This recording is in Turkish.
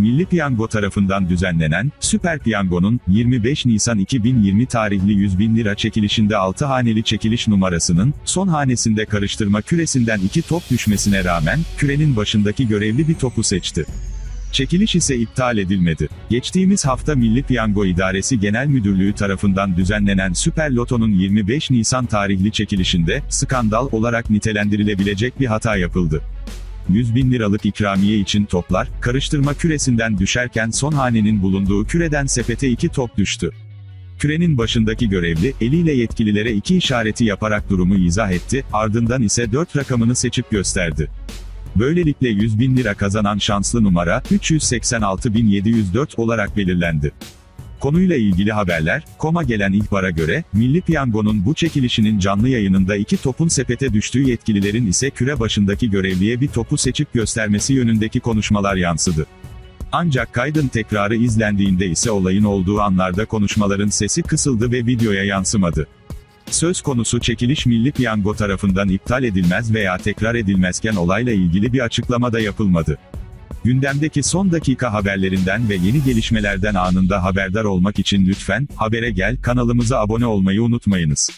Milli Piyango tarafından düzenlenen, Süper Piyango'nun, 25 Nisan 2020 tarihli 100 bin lira çekilişinde 6 haneli çekiliş numarasının, son hanesinde karıştırma küresinden 2 top düşmesine rağmen, kürenin başındaki görevli bir topu seçti. Çekiliş ise iptal edilmedi. Geçtiğimiz hafta Milli Piyango İdaresi Genel Müdürlüğü tarafından düzenlenen Süper Loto'nun 25 Nisan tarihli çekilişinde, skandal olarak nitelendirilebilecek bir hata yapıldı. 100 bin liralık ikramiye için toplar, karıştırma küresinden düşerken son hanenin bulunduğu küreden sepete iki top düştü. Kürenin başındaki görevli, eliyle yetkililere iki işareti yaparak durumu izah etti, ardından ise 4 rakamını seçip gösterdi. Böylelikle 100 bin lira kazanan şanslı numara, 386.704 olarak belirlendi. Konuyla ilgili haberler, Koma gelen ihbara göre, Milli Piyango'nun bu çekilişinin canlı yayınında iki topun sepete düştüğü yetkililerin ise küre başındaki görevliye bir topu seçip göstermesi yönündeki konuşmalar yansıdı. Ancak kaydın tekrarı izlendiğinde ise olayın olduğu anlarda konuşmaların sesi kısıldı ve videoya yansımadı. Söz konusu çekiliş Milli Piyango tarafından iptal edilmez veya tekrar edilmezken olayla ilgili bir açıklama da yapılmadı. Gündemdeki son dakika haberlerinden ve yeni gelişmelerden anında haberdar olmak için lütfen, Habere Gel kanalımıza abone olmayı unutmayınız.